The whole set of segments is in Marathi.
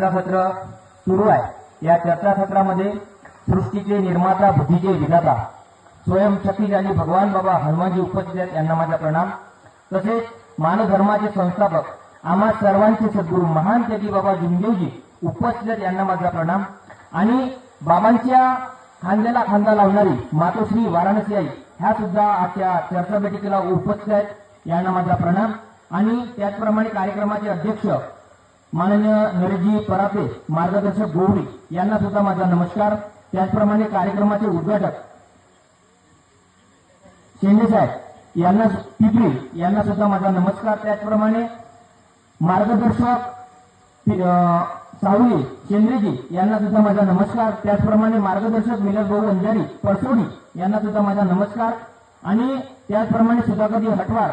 चर्चासत्र सुरू आहे. या चर्चासत्रामध्ये सृष्टीचे निर्माता बुद्धीचे विधाता स्वयंशकीज आणि भगवान बाबा हनुमानजी उपस्थित आहेत यांना माझा प्रणाम. तसेच मानधर्माचे संस्थापक आम्हा सर्वांचे सद्गुरू महान त्यागी बाबा जुंदेवजी उपस्थित आहेत यांना माझा प्रणाम. आणि बाबांच्या खांद्याला खांदा लावणारी मातोश्री वाराणसी आई ह्या सुद्धा आजच्या चर्चा बैठकीला उपस्थित आहेत यांना माझा प्रणाम. आणि त्याचप्रमाणे कार्यक्रमाचे अध्यक्ष माननीय नरेशजी परापे मार्गदर्शक गौरी यांना सुद्धा माझा नमस्कार. त्याचप्रमाणे कार्यक्रमाचे उद्घाटक शेंडे साहेब यांना पिपरी यांना सुद्धा माझा नमस्कार. त्याचप्रमाणे मार्गदर्शक अं, सावली शेंद्रेजी यांना सुद्धा माझा नमस्कार. त्याचप्रमाणे मार्गदर्शक मिलर भाऊ अंजारी परसोडी यांना सुद्धा माझा नमस्कार. आणि त्याचप्रमाणे सुधाकरजी हटवार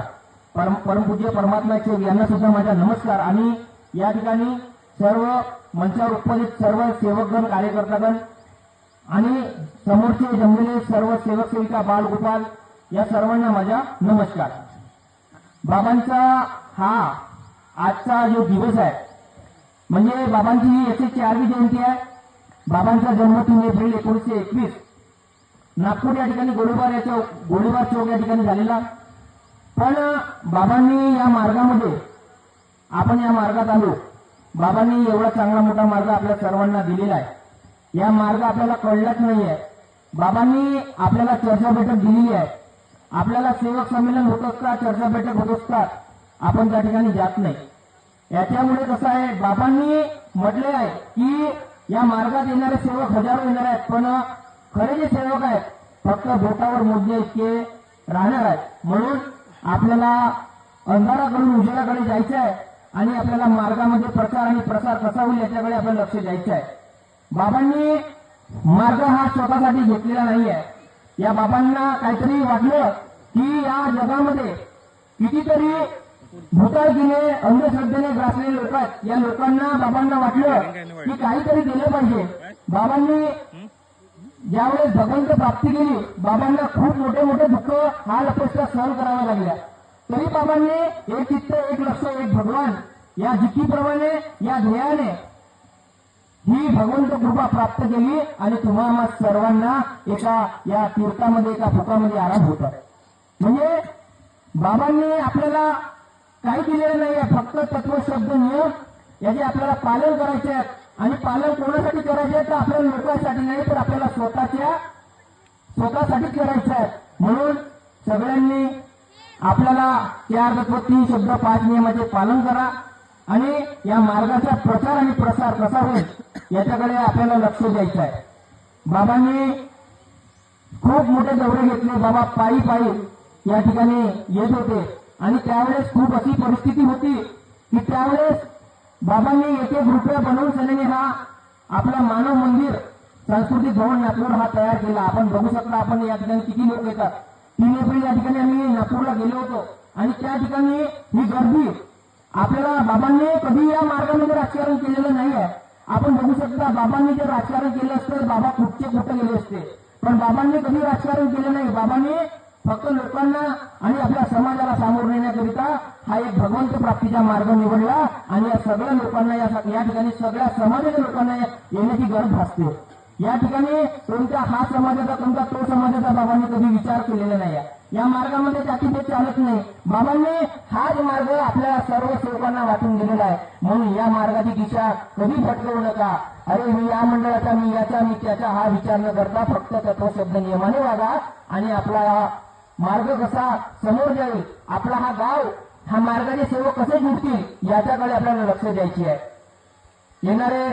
परम परमपूज्य परमात्मा चोग यांना सुद्धा माझा नमस्कार. आणि या ठिकाणी सर्व मंचावर उपस्थित सर्व सेवकगण कार्यकर्तागण आणि समोरचे जमलेले सर्व सेवक सेविका बालगोपाल या सर्वांना माझा नमस्कार. बाबांचा हा आजचा जो दिवस आहे म्हणजे बाबांची ही एकशे चारवी जयंती आहे. बाबांचा जन्म तीन एप्रिल एकोणीसशे एकवीस. नागपूर या ठिकाणी गोळीबार याच्या गोळीबार चौक या ठिकाणी झालेला. पण बाबांनी या मार्गामध्ये आपण या मार्गात आलो. बाबांनी एवढा चांगला मोठा मार्ग आपल्या सर्वांना दिलेला आहे. या मार्ग आपल्याला कळलाच नाहीये. बाबांनी आपल्याला चर्चा बैठक दिलेली आहे. आपल्याला सेवक संमेलन होत असतात चर्चा बैठक होत असतात आपण त्या ठिकाणी जात नाही. याच्यामुळे कसं आहे बाबांनी म्हटले आहे की या मार्गात येणारे सेवक हजारो येणार आहेत पण खरे जे सेवक आहेत फक्त बोटावर मोजणे इतके राहणार आहेत. म्हणून आपल्याला अंधाराकडून उजेडाकडे जायचं आहे. आणि आपल्याला मार्गामध्ये प्रचार आणि प्रसार कसा होईल याच्याकडे आपलं लक्ष द्यायचं आहे. बाबांनी मार्ग हा स्वतःसाठी घेतलेला नाही आहे या बाबांना काहीतरी वाटलं की या जगामध्ये कितीतरी भूताळकीने अंधश्रद्धेने ग्रासलेले लोक आहेत. या लोकांना बाबांना वाटलं की काहीतरी दिलं पाहिजे. बाबांनी ज्यावेळेस भगवंत प्राप्ती केली बाबांना खूप मोठे मोठे दुःख हा अपेक्षा सहन कराव्या लागल्या तरी बाबांनी एक चित्त एक लक्ष एक भगवान. या जिकीप्रमाणे या ध्येयाने ही भगवंत कृपा प्राप्त केली आणि तुम्हाला सर्वांना एका या तीर्थामध्ये एका फुकामध्ये आराम होत आहे. म्हणजे बाबांनी आपल्याला काही दिलेलं नाही आहे फक्त तत्व शब्द नियम याचे आपल्याला पालन करायचे आहेत. आणि पालन कोणासाठी करायचे आहे तर आपल्या लोकांसाठी नाही तर आपल्याला स्वतःच्या स्वतःसाठी करायचं आहे म्हणून सगळ्यांनी आपल्याला या तत्व तीन शब्द पाच नियमाचे पालन करा आणि या मार्गाचा प्रचार आणि प्रसार कसा होईल याच्याकडे आपल्याला लक्ष द्यायचं आहे. बाबांनी खूप मोठे दौरे घेतले. बाबा पायी पायी या ठिकाणी येत होते. आणि त्यावेळेस खूप अशी परिस्थिती होती की त्यावेळेस बाबांनी एक एक रुपया बनवून सनेने हा आपला मानव मंदिर सांस्कृतिक भवन नागपूर हा तयार केला. आपण बघू शकता आपण या ठिकाणी किती लोक येतात. तीन एप्रिल या ठिकाणी आम्ही नागपूरला गेलो होतो. आणि त्या ठिकाणी ही गर्दी. आपल्याला बाबांनी कधी या मार्गामध्ये राजकारण केलेलं नाही आहे आपण बघू शकता बाबांनी जर राजकारण केलं असतं बाबा कुठचे कुठे गेले असते. पण बाबांनी कधी राजकारण केलं नाही. बाबांनी फक्त लोकांना आणि आपल्या समाजाला सामोर नेण्याकरिता हा एक भगवंत प्राप्तीचा मार्ग निवडला. आणि या सगळ्या लोकांना या या ठिकाणी सगळ्या समाजाच्या लोकांना येण्याची गरज भासते. या ठिकाणी कोणत्या हा समाजाचा कोणता तो समाजाचा बाबांनी कधी विचार केलेला नाही या मार्गामध्ये जातीभेद चालत नाही. बाबांनी हाच मार्ग आपल्या सर्व सेवकांना वाटून दिलेला आहे. म्हणून या मार्गाची दिशा कधी भटकवू नका. अरे मी या मंडळाचा मी याचा मी त्याचा हा विचार न करता फक्त तत्व शब्द नियमाने वागा आणि आपला हा मार्ग कसा समोर जाईल आपला हा गाव हा मार्गाचे सेवक कसे जुटतील याच्याकडे आपल्याला लक्ष द्यायची आहे. येणारे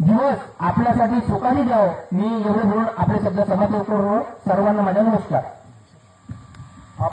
दिवस आपल्यासाठी सुखाने द्यावं. मी एवढे बोलून आपले शब्द समाप्त करू. सर्वांना माझा नमस्कार.